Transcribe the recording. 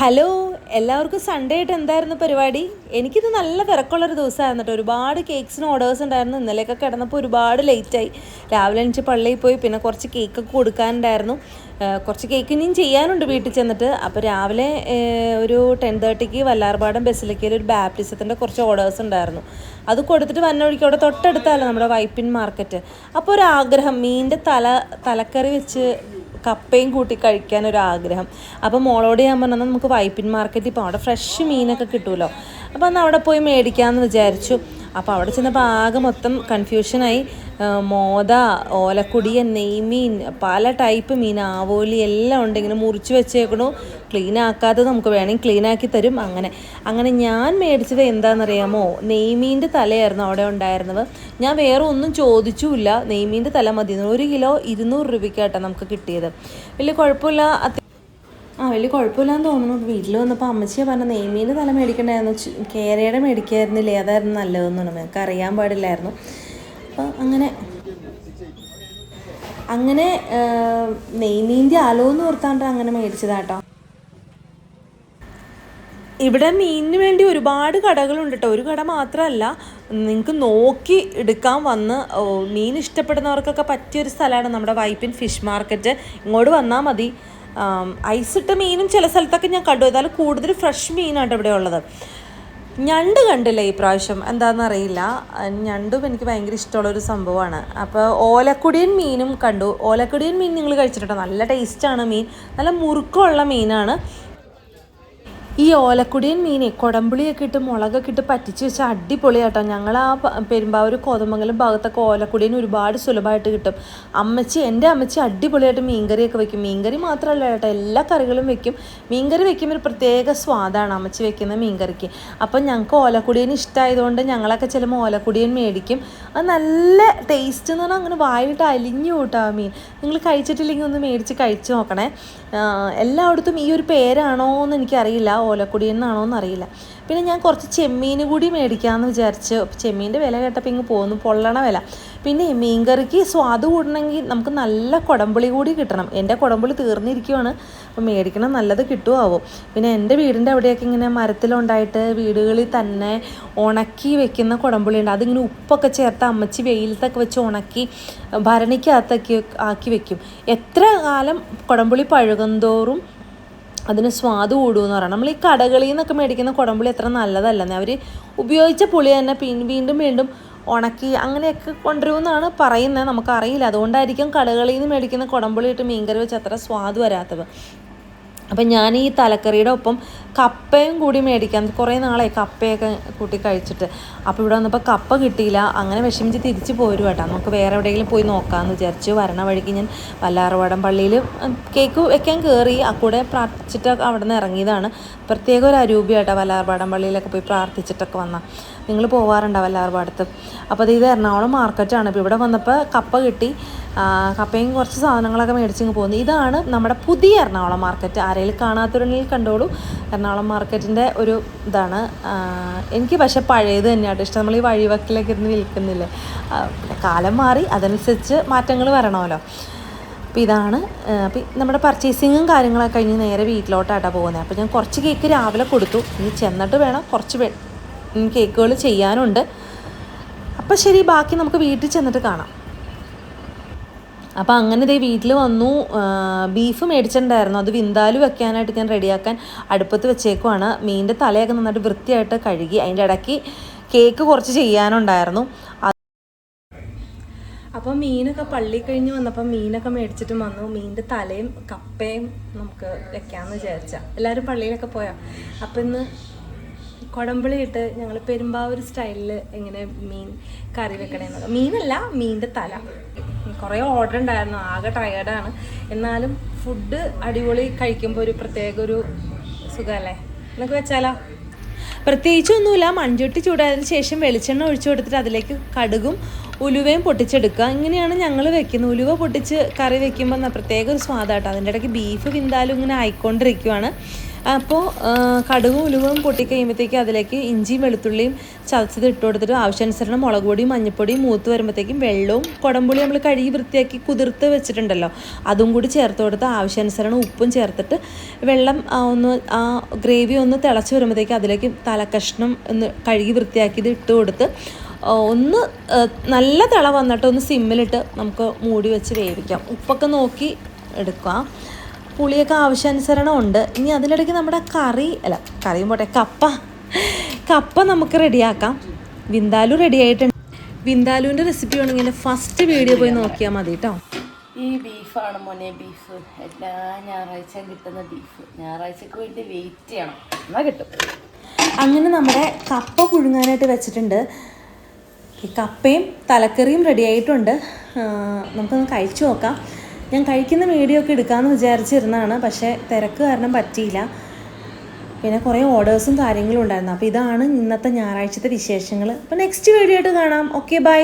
Hello എല്ലാവർക്കും Sunday ആയിട്ട് എന്തായിരുന്നു പരിപാടി? എനിക്കിത് നല്ല തിരക്കുള്ളൊരു ദിവസമായിരുന്നു കേട്ടോ ഒരുപാട് കേക്ക്സിന് ഓർഡേഴ്സ് ഉണ്ടായിരുന്നു. ഇന്നലെയൊക്കെ കിടന്നപ്പോൾ ഒരുപാട് ലേറ്റായി രാവിലെ എനിക്ക് പള്ളിയിൽ പോയി പിന്നെ കുറച്ച് കേക്കൊക്കെ കൊടുക്കാനുണ്ടായിരുന്നു. കുറച്ച് കേക്ക് ഇനിയും ചെയ്യാനുണ്ട് വീട്ടിൽ ചെന്നിട്ട്. അപ്പോൾ രാവിലെ ഒരു ടെൻ തേർട്ടിക്ക് വല്ലാർപാടം ബസ്സിലേക്ക് ഒരു ബാപ്റ്റിസത്തിന്റെ കുറച്ച് ഓർഡേഴ്സ് ഉണ്ടായിരുന്നു. അത് കൊടുത്തിട്ട് വന്ന വഴിക്ക് അവിടെ തൊട്ടടുത്തല്ല നമ്മുടെ വൈപ്പിൻ മാർക്കറ്റ് അപ്പോൾ ഒരു ആഗ്രഹം മീനിന്റെ തല തലക്കറി വെച്ച് കപ്പയും കൂട്ടി കഴിക്കാൻ ഒരു ആഗ്രഹം അപ്പോൾ മോളോട് ഞാൻ പറഞ്ഞത് നമുക്ക് വൈപ്പിൻ മാർക്കറ്റിൽ പോകാം അവിടെ ഫ്രഷ് മീനൊക്കെ കിട്ടുമല്ലോ അപ്പോൾ അന്ന് അവിടെ പോയി മേടിക്കാമെന്ന് വിചാരിച്ചു. അപ്പോൾ അവിടെ ചെന്നപ്പോൾ ആകെ മൊത്തം കൺഫ്യൂഷനായി മോദ ഓലക്കുടിയൻ നെയ്മീൻ പല ടൈപ്പ് മീൻ ആവോലി എല്ലാം ഉണ്ട്. ഇങ്ങനെ മുറിച്ച് വെച്ചേക്കണു. ക്ലീൻ ആക്കാതെ നമുക്ക് വേണമെങ്കിൽ ക്ലീൻ ആക്കി തരും. അങ്ങനെ. അങ്ങനെ ഞാൻ മേടിച്ചത് എന്താണെന്നറിയാമോ? നെയ്മീന്റെ തലയായിരുന്നു അവിടെ ഉണ്ടായിരുന്നത്. ഞാൻ വേറെ ഒന്നും ചോദിച്ചുമില്ല. നെയ്മീന്റെ തല മതി ഒരു കിലോ ഇരുന്നൂറ് രൂപയ്ക്കാട്ടോ നമുക്ക് കിട്ടിയത്. വലിയ കുഴപ്പമില്ല. വലിയ കുഴപ്പമില്ലാന്ന് തോന്നുന്നു. വീട്ടിൽ വന്നപ്പോൾ അമ്മച്ചിയെ പറഞ്ഞ നെയ്മീന്റെ തല മേടിക്കണ്ടായിരുന്നു. കേരയുടെ മേടിക്കായിരുന്നില്ലേ? അതായിരുന്നു നല്ലതെന്ന് പറഞ്ഞു. ഞങ്ങൾക്ക് അറിയാൻ പാടില്ലായിരുന്നു. അപ്പോൾ അങ്ങനെ അങ്ങനെ നെയ്മീന്റെ അലോ എന്ന് ഓർത്താണ്ട് അങ്ങനെ മേടിച്ചതാട്ടോ. ഇവിടെ മീനിന് വേണ്ടി ഒരുപാട് കടകളുണ്ട് കേട്ടോ ഒരു കട മാത്രമല്ല നിങ്ങൾക്ക് നോക്കി എടുക്കാൻ വന്ന് മീൻ ഇഷ്ടപ്പെടുന്നവർക്കൊക്കെ പറ്റിയൊരു സ്ഥലമാണ് നമ്മുടെ വൈപ്പിൻ ഫിഷ് മാർക്കറ്റ്. ഇങ്ങോട്ട് വന്നാൽ മതി. ഐസിട്ട മീനും ചില സ്ഥലത്തൊക്കെ ഞാൻ കണ്ടു. എന്നാലും കൂടുതൽ ഫ്രഷ് മീനാണ് ഇവിടെ ഉള്ളത്. ഞണ്ട് കണ്ടില്ല ഈ പ്രാവശ്യം? എന്താണെന്ന് അറിയില്ല. ഞണ്ടും എനിക്ക് ഭയങ്കര ഇഷ്ടമുള്ളൊരു സംഭവമാണ്. അപ്പോൾ ഓലക്കുടിയൻ മീനും കണ്ടു. ഓലക്കുടിയൻ മീൻ നിങ്ങൾ കഴിച്ചിട്ടുണ്ടോ? നല്ല ടേസ്റ്റാണ് മീൻ. നല്ല മുറുക്കമുള്ള മീനാണ്. ഈ ഓലക്കുടിയൻ മീനെ കുടംപുളിയൊക്കെ ഇട്ട് മുളകൊക്കെ ഇട്ട് പറ്റിച്ച് വെച്ചാൽ അടിപൊളിയാട്ടോ. ഞങ്ങൾ ആ പെരുമ്പാവൂർ കോതമംഗലം ഭാഗത്തൊക്കെ ഓലക്കുടിയൻ ഒരുപാട് സുലഭമായിട്ട് കിട്ടും. അമ്മച്ചി എന്റെ അമ്മച്ചി അടിപൊളിയായിട്ട് മീൻകറിയൊക്കെ വെക്കും. മീൻകറി മാത്രമല്ല കേട്ടോ എല്ലാ കറികളും വെക്കും. മീൻകറി വെക്കുമ്പോൾ ഒരു പ്രത്യേക സ്വാദാണ് അമ്മച്ചി വെക്കുന്ന മീൻകറിക്ക്. അപ്പം ഞങ്ങൾക്ക് ഓലക്കുടിയൻ ഇഷ്ടമായതുകൊണ്ട് ഞങ്ങളൊക്കെ ചിലപ്പോൾ ഓലക്കുടിയൻ മേടിക്കും. അത് നല്ല ടേസ്റ്റ് എന്ന് പറഞ്ഞാൽ അങ്ങനെ വായിട്ട് അലിഞ്ഞു കൂട്ടാ മീൻ. നിങ്ങൾ കഴിച്ചിട്ടില്ലെങ്കിൽ ഒന്ന് മേടിച്ച് കഴിച്ച് നോക്കണേ. എല്ലായിടത്തും ഈ ഒരു പേരാണോ എന്ന് എനിക്കറിയില്ല. ഓലക്കുടിയൻ എന്നാണോ എന്നറിയില്ല. പിന്നെ ഞാൻ കുറച്ച് ചെമ്മീൻ കൂടി മേടിക്കാമെന്ന് വിചാരിച്ച് ചെമ്മീന്റെ വില കേട്ടപ്പോൾ ഇങ്ങ് പോകുന്നു പൊള്ളണ വില. പിന്നെ മീൻകറിക്ക് സ്വാദ് കൂടണമെങ്കിൽ നമുക്ക് നല്ല കുടമ്പുളി കൂടി കിട്ടണം. എന്റെ കുടമ്പുളി തീർന്നിരിക്കുവാണ്. അപ്പോൾ മേടിക്കണം നല്ലത് കിട്ടുമാവോ പിന്നെ എന്റെ വീടിന്റെ അവിടെയൊക്കെ ഇങ്ങനെ മരത്തിലുണ്ടായിട്ട് വീടുകളിൽ തന്നെ ഉണക്കി വെക്കുന്ന കുടമ്പുളി ഉണ്ട് അതിങ്ങനെ ഉപ്പൊക്കെ ചേർത്ത് അമ്മച്ചി വെയിലത്തൊക്കെ വെച്ച് ഉണക്കി ഭരണിക്കകത്തൊക്കെ ആക്കി വെക്കും. എത്ര കാലം കുടമ്പുളി പഴുകുന്തോറും അതിന് സ്വാദ് കൂടുമെന്ന് പറയാം നമ്മൾ ഈ കടകളിൽ നിന്നൊക്കെ മേടിക്കുന്ന കുടംപുളി അത്ര നല്ലതല്ലെന്നേ. അവർ ഉപയോഗിച്ച പുളി തന്നെ പിൻ- വീണ്ടും വീണ്ടും ഉണക്കി അങ്ങനെയൊക്കെ കൊണ്ടുവരുമെന്നാണ് പറയുന്നത്. നമുക്കറിയില്ല. അതുകൊണ്ടായിരിക്കും കടകളിൽ നിന്ന് മേടിക്കുന്ന കുടംപുളി ഇട്ട് മീൻകറി വെച്ച് അത്ര സ്വാദ് വരാത്തത്. അപ്പം ഞാൻ ഈ തലക്കറിയുടെ ഒപ്പം കപ്പയും കൂടി മേടിക്കാം കുറേ നാളായി കപ്പയൊക്കെ കൂട്ടി കഴിച്ചിട്ട്. അപ്പോൾ ഇവിടെ വന്നപ്പോൾ കപ്പ കിട്ടിയില്ല. അങ്ങനെ വിഷമിച്ച് തിരിച്ച് പോരും കേട്ടോ. നമുക്ക് വേറെ എവിടെയെങ്കിലും പോയി നോക്കാമെന്ന് വിചാരിച്ചു വരണ വഴിക്ക് ഞാൻ വല്ലാറുവാടം പള്ളിയിൽ കേക്ക് വെക്കാൻ കയറി അക്കൂടെ കൂടെ പ്രാർത്ഥിച്ചിട്ട് അവിടെ നിന്ന് ഇറങ്ങിയതാണ്. പ്രത്യേക ഒരു അരൂപിയാട്ടോ വല്ലാർപാടം പള്ളിയിലൊക്കെ പോയി പ്രാർത്ഥിച്ചിട്ടൊക്കെ വന്നാൽ നിങ്ങൾ പോവാറുണ്ടോ വല്ലാറവാടത്ത് അപ്പോൾ ഇത് എറണാകുളം മാർക്കറ്റാണ് ഇപ്പോൾ ഇവിടെ വന്നപ്പോൾ കപ്പ കിട്ടി. കപ്പയും കുറച്ച് സാധനങ്ങളൊക്കെ മേടിച്ചിങ്ങ് പോകുന്നു. ഇതാണ് നമ്മുടെ പുതിയ എറണാകുളം മാർക്കറ്റ് ആരെങ്കിലും കാണാത്തവരുണ്ടെങ്കിൽ കണ്ടോളൂ. എറണാകുളം മാർക്കറ്റിന്റെ ഒരു ഇതാണ്. എനിക്ക് പക്ഷേ പഴയത് തന്നെയാണ് ഇഷ്ടം. നമ്മൾ ഈ വഴിവക്കിലൊക്കെ ഇരുന്ന് വിൽക്കുന്നില്ലേ? കാലം മാറി അതനുസരിച്ച് മാറ്റങ്ങൾ വരണമല്ലോ. അപ്പോൾ ഇതാണ് അപ്പം നമ്മുടെ പർച്ചേസിങ്ങും കാര്യങ്ങളൊക്കെ കഴിഞ്ഞ് നേരെ വീട്ടിലോട്ടാട്ടോ പോകുന്നത്. അപ്പോൾ ഞാൻ കുറച്ച് കേക്ക് രാവിലെ കൊടുത്തു. ഇനി ചെന്നിട്ട് വേണം കുറച്ച് കേക്കുകൾ ചെയ്യാനുണ്ട്. അപ്പോൾ ശരി ബാക്കി നമുക്ക് വീട്ടിൽ ചെന്നിട്ട് കാണാം. അപ്പോൾ അങ്ങനെ ദേ വീട്ടിൽ വന്നു ബീഫ് മേടിച്ചിട്ടുണ്ടായിരുന്നു. അത് വിന്താലു വെക്കാനായിട്ട് ഞാൻ റെഡിയാക്കാൻ അടുപ്പത്ത് വെച്ചേക്കുവാണ്. മീനിന്റെ തലയൊക്കെ നന്നായിട്ട് വൃത്തിയായിട്ട് കഴുകി അതിന്റെ ഇടയ്ക്ക് കേക്ക് കുറച്ച് ചെയ്യാനുണ്ടായിരുന്നു. അപ്പോൾ മീനൊക്കെ പള്ളി കഴിഞ്ഞ് വന്നപ്പോൾ മീനൊക്കെ മേടിച്ചിട്ട് വന്നു. മീനിന്റെ തലയും കപ്പയും നമുക്ക് വെക്കാമെന്ന് വിചാരിച്ച. എല്ലാവരും പള്ളിയിലൊക്കെ പോയാൽ അപ്പം ഇന്ന് കുടമ്പിളി ഇട്ട് ഞങ്ങൾ പെരുമ്പാവൂർ സ്റ്റൈലിൽ എങ്ങനെ മീൻ കറി വെക്കണമെന്നുള്ളത് മീനല്ല മീനിന്റെ തല. കുറേ ഓർഡർ ഉണ്ടായിരുന്നു ആകെ ടയേർഡാണ് എന്നാലും ഫുഡ് അടിപൊളി കഴിക്കുമ്പോൾ ഒരു പ്രത്യേക ഒരു സുഖമല്ലേ നമുക്ക് വെച്ചാലോ? പ്രത്യേകിച്ചൊന്നുമില്ല മൺചട്ടി ചൂടായതിനു ശേഷം വെളിച്ചെണ്ണ ഒഴിച്ചു കൊടുത്തിട്ട് അതിലേക്ക് കടുകും ഉലുവയും പൊട്ടിച്ചെടുക്കുക. ഇങ്ങനെയാണ് ഞങ്ങൾ വെക്കുന്നത്. ഉലുവ പൊട്ടിച്ച് കറി വെക്കുമ്പോൾ പ്രത്യേക ഒരു സ്വാദാട്ടോ. അതിന്റെ ഇടയ്ക്ക് ബീഫ് വിന്താലും ഇങ്ങനെ ആയിക്കൊണ്ടിരിക്കുവാണ്. അപ്പോൾ കടുകും ഉലുവും പൊട്ടിക്കഴിയുമ്പോഴത്തേക്ക് അതിലേക്ക് ഇഞ്ചിയും വെളുത്തുള്ളിയും ചതച്ചത് ഇട്ട് കൊടുത്തിട്ട് ആവശ്യാനുസരണം മുളക് പൊടിയും മഞ്ഞൾപ്പൊടിയും മൂത്ത് വരുമ്പോഴത്തേക്കും വെള്ളവും കുടംപുളി നമ്മൾ കഴുകി വൃത്തിയാക്കി കുതിർത്ത് വെച്ചിട്ടുണ്ടല്ലോ. അതും കൂടി ചേർത്ത് കൊടുത്ത് ആവശ്യാനുസരണം ഉപ്പും ചേർത്തിട്ട് വെള്ളം ഒന്ന് ആ ഗ്രേവി ഒന്ന് തിളച്ച് വരുമ്പോഴത്തേക്ക് അതിലേക്ക് തലക്കഷ്ണം ഒന്ന് കഴുകി വൃത്തിയാക്കിയത് ഇട്ട് കൊടുത്ത് ഒന്ന് നല്ല തിള വന്നിട്ട് ഒന്ന് സിമ്മിലിട്ട് നമുക്ക് മൂടി വെച്ച് വേവിക്കാം. ഉപ്പൊക്കെ നോക്കി എടുക്കുക പുളിയൊക്കെ ആവശ്യാനുസരണം ഉണ്ട് ഇനി അതിനിടയ്ക്ക് നമ്മുടെ കറി അല്ല കറിയും പോട്ടെ കപ്പ. കപ്പ നമുക്ക് റെഡിയാക്കാം. വിന്താലു റെഡി ആയിട്ടുണ്ട്. വിന്താലുവിന്റെ റെസിപ്പി വേണമെങ്കിൽ ഫസ്റ്റ് വീഡിയോ പോയി നോക്കിയാൽ മതി കേട്ടോ ഈ ബീഫാണ് മോനെ ബീഫ് എല്ലാ ഞായറാഴ്ചയും കിട്ടുന്ന ബീഫ് ഞായറാഴ്ചക്ക് വേണ്ടി വെയിറ്റ് ചെയ്യണം. എന്നാൽ കിട്ടും. അങ്ങനെ നമ്മുടെ കപ്പ പുഴുങ്ങാനായിട്ട് വെച്ചിട്ടുണ്ട്. ഈ കപ്പയും തലക്കറിയും റെഡി ആയിട്ടുണ്ട്. നമുക്കൊന്ന് കഴിച്ചു നോക്കാം. ഞാൻ കഴിക്കുന്ന വീഡിയോ ഒക്കെ എടുക്കാമെന്ന് വിചാരിച്ചിരുന്നതാണ് പക്ഷേ തിരക്ക് കാരണം പറ്റിയില്ല. പിന്നെ കുറേ ഓർഡേഴ്സും കാര്യങ്ങളും ഉണ്ടായിരുന്നു. അപ്പോൾ ഇതാണ് ഇന്നത്തെ ഞായറാഴ്ചത്തെ വിശേഷങ്ങൾ അപ്പോൾ നെക്സ്റ്റ് വീഡിയോ ആയിട്ട് കാണാം. Okay bye